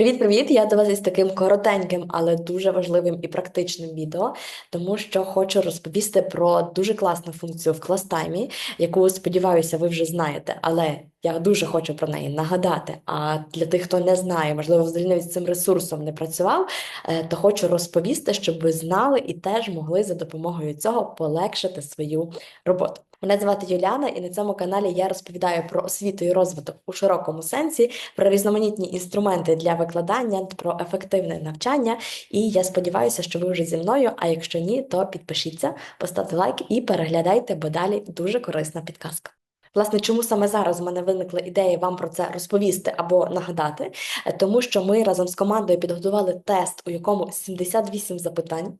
Привіт-привіт! Я до вас із таким коротеньким, але дуже важливим і практичним відео, тому що хочу розповісти про дуже класну функцію в кластаймі, яку, сподіваюся, ви вже знаєте, але я дуже хочу про неї нагадати. А для тих, хто не знає, можливо, взагалі навіть з цим ресурсом не працював, е, то хочу розповісти, щоб ви знали і теж могли за допомогою цього полегшити свою роботу. Мене звати Юліана, і на цьому каналі я розповідаю про освіту і розвиток у широкому сенсі, про різноманітні інструменти для викладання, про ефективне навчання. І я сподіваюся, що ви вже зі мною. А якщо ні, то підпишіться, поставте лайк і переглядайте, бо далі дуже корисна підказка. Власне, чому саме зараз в мене виникла ідея вам про це розповісти або нагадати? Е, Тому що ми разом з командою підготували тест, у якому 78 запитань.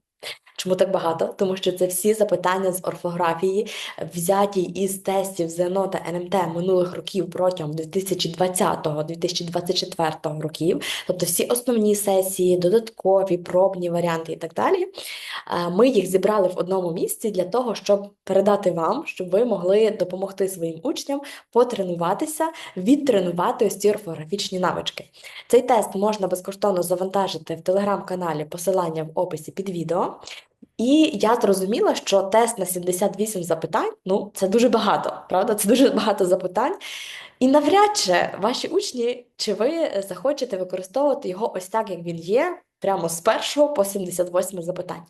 Чому так багато? Тому що це всі запитання з орфографії, взяті із тестів ЗНО та НМТ минулих років протягом 2020-2024 років, тобто всі основні сесії, додаткові, пробні варіанти і так далі. Ми їх зібрали в одному місці для того, щоб передати вам, щоб ви могли допомогти своїм учням потренуватися, відтренувати ось ці орфографічні навички. Цей тест можна безкоштовно завантажити в телеграм-каналі, посилання в описі під відео. І я зрозуміла, що тест на 78 запитань, ну, це дуже багато, правда? Це дуже багато запитань. І навряд чи ваші учні, чи ви захочете використовувати його ось так, як він є, прямо з першого по 78 запитань.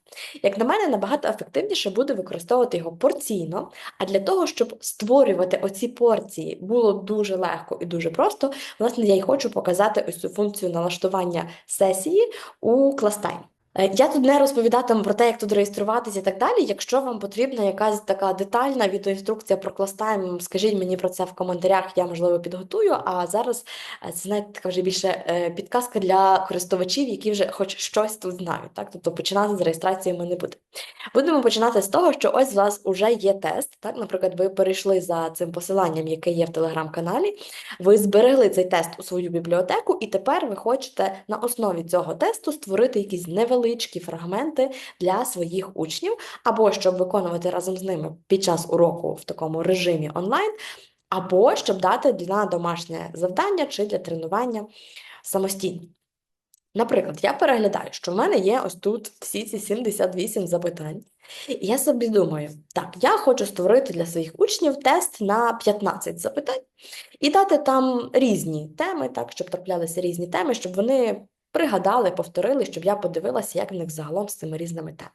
Як на мене, набагато ефективніше буде використовувати його порційно, а для того, щоб створювати оці порції було дуже легко і дуже просто, власне, я й хочу показати ось цю функцію налаштування сесії у кластайм. Е, Я тут не розповідатиму про те, як тут реєструватися і так далі. Якщо вам потрібна якась така детальна відеоінструкція про кластайм, скажіть мені про це в коментарях, я, можливо, підготую. А зараз е, це, знаєте, така вже більше е, підказка для користувачів, які вже хоч щось тут знають. Так? Тобто починати з реєстрації ми не будемо. Будемо починати з того, що ось у вас вже є тест. Так? Наприклад, ви перейшли за цим посиланням, яке є в телеграм-каналі, ви зберегли цей тест у свою бібліотеку, і тепер ви хочете на основі цього тесту створити якісь невеличкі фрагменти для своїх учнів, або щоб виконувати разом з ними під час уроку в такому режимі онлайн, або щоб дати на домашнє завдання чи для тренування самостійно. Наприклад, я переглядаю, що в мене є ось тут всі ці 78 запитань. І я собі думаю, так, я хочу створити для своїх учнів тест на 15 запитань і дати там різні теми, так, щоб траплялися різні теми, щоб вони пригадали, повторили, щоб я подивилася, як в них загалом з цими різними темами.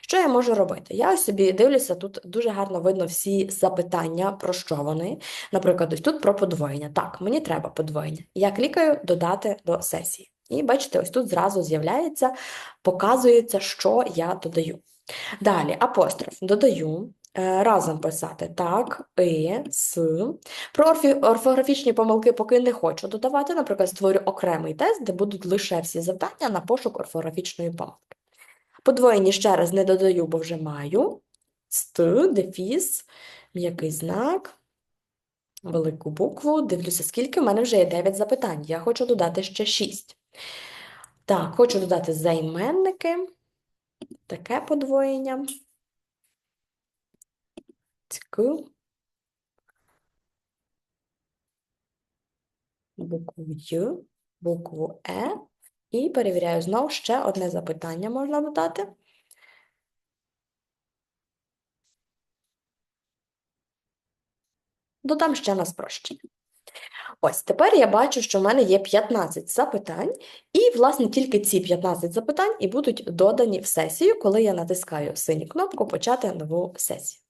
Що я можу робити? Я ось собі дивлюся, тут дуже гарно видно всі запитання, про що вони. Наприклад, ось тут про подвоєння. Так, мені треба подвоєння. Я клікаю додати до сесії. І бачите, ось тут зразу з'являється, показується, що я додаю. Далі апостроф додаю. Е, Разом писати так, і, с. Про орфографічні помилки поки не хочу додавати. Наприклад, створю окремий тест, де будуть лише всі завдання на пошук орфографічної помилки. Подвоєні ще раз не додаю, бо вже маю. Ст, дефіс, м'який знак, велику букву. Дивлюся, скільки в мене вже є 9 запитань. Я хочу додати ще 6. Так, хочу додати займенники. Таке подвоєння. Цьку. Букву Й, букву Е. І перевіряю знову ще одне запитання можна додати. Додам ще на спрощення. Ось, тепер я бачу, що в мене є 15 запитань, і, власне, тільки ці 15 запитань і будуть додані в сесію, коли я натискаю синю кнопку Почати нову сесію.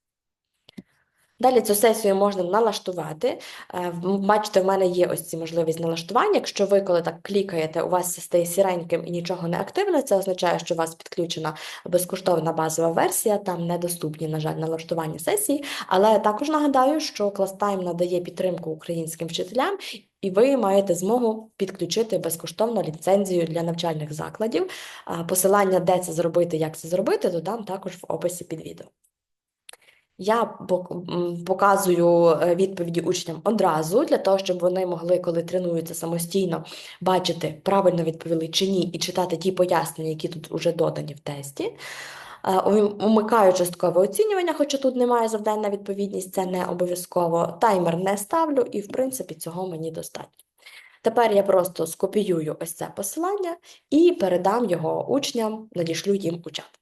Далі цю сесію можна налаштувати. Е, Бачите, в мене є ось ці можливість налаштування. Якщо ви, коли так клікаєте, у вас стає сіреньким і нічого не активне, це означає, що у вас підключена безкоштовна базова версія, там недоступні, на жаль, налаштування сесії. Але також нагадаю, що ClassTime надає підтримку українським вчителям, і ви маєте змогу підключити безкоштовно ліцензію для навчальних закладів. Посилання, де це зробити, як це зробити, додам також в описі під відео. Я показую е, відповіді учням одразу, для того, щоб вони могли, коли тренуються самостійно, бачити, правильно відповіли чи ні, і читати ті пояснення, які тут вже додані в тесті. Е, Умикаю часткове оцінювання, хоча тут немає завдань на відповідність, це не обов'язково. Таймер не ставлю, і в принципі цього мені достатньо. Тепер я просто скопіюю ось це посилання і передам його учням, надішлю їм у чат.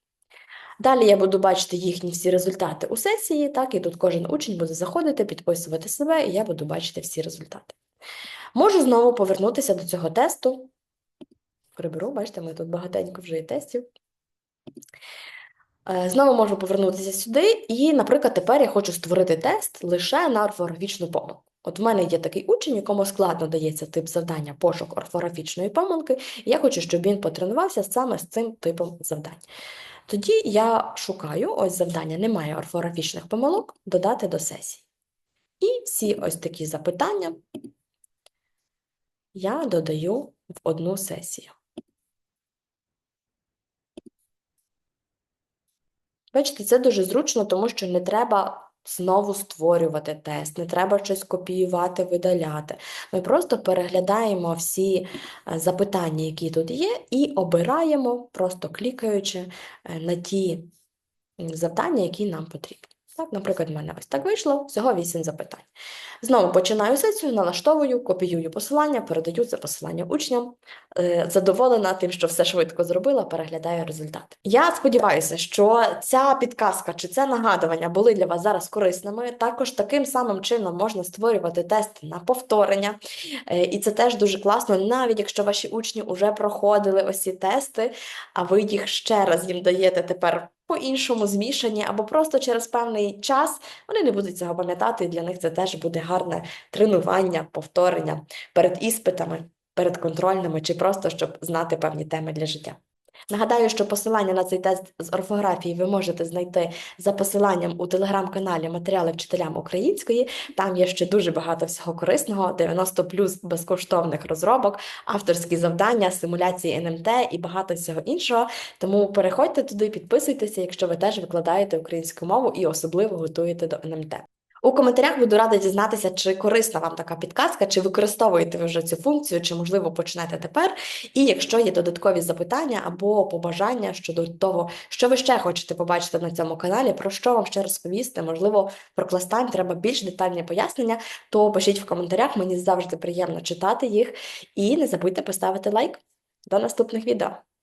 Далі я буду бачити їхні всі результати у сесії, так, і тут кожен учень буде заходити, підписувати себе, і я буду бачити всі результати. Можу знову повернутися до цього тесту. Приберу, бачите, ми тут багатенько вже є тестів. Е, Знову можу повернутися сюди, і, наприклад, тепер я хочу створити тест лише на орфографічну помилку. От в мене є такий учень, якому складно дається тип завдання пошук орфографічної помилки, і я хочу, щоб він потренувався саме з цим типом завдань. Тоді я шукаю ось завдання, немає орфографічних помилок, додати до сесії. І всі ось такі запитання я додаю в одну сесію. Бачите, це дуже зручно, тому що не треба знову створювати тест, не треба щось копіювати, видаляти. Ми просто переглядаємо всі е, запитання, які тут є, і обираємо, просто клікаючи е, на ті завдання, які нам потрібні. Так, наприклад, в мене ось так вийшло, всього 8 запитань. Знову починаю сесію, налаштовую, копіюю посилання, передаю це посилання учням. Е, Задоволена тим, що все швидко зробила, переглядаю результати. Я сподіваюся, що ця підказка чи це нагадування були для вас зараз корисними. Також таким самим чином можна створювати тести на повторення. Е, І це теж дуже класно, навіть якщо ваші учні вже проходили ось ці тести, а ви їх ще раз їм даєте тепер по-іншому змішані, або просто через певний час вони не будуть цього пам'ятати, і для них це теж буде гарне тренування, повторення перед іспитами, перед контрольними, чи просто щоб знати певні теми для життя. Нагадаю, що посилання на цей тест з орфографії ви можете знайти за посиланням у телеграм-каналі Матеріали вчителям української. Там є ще дуже багато всього корисного, 90 плюс безкоштовних розробок, авторські завдання, симуляції НМТ і багато всього іншого. Тому переходьте туди, підписуйтеся, якщо ви теж викладаєте українську мову і особливо готуєте до НМТ. У коментарях буду рада дізнатися, чи корисна вам така підказка, чи використовуєте ви вже цю функцію, чи, можливо, почнете тепер. І якщо є додаткові запитання або побажання щодо того, що ви ще хочете побачити на цьому каналі, про що вам ще розповісти, можливо, про кластайм треба більш детальне пояснення, то пишіть в коментарях, мені завжди приємно читати їх. І не забудьте поставити лайк. До наступних відео!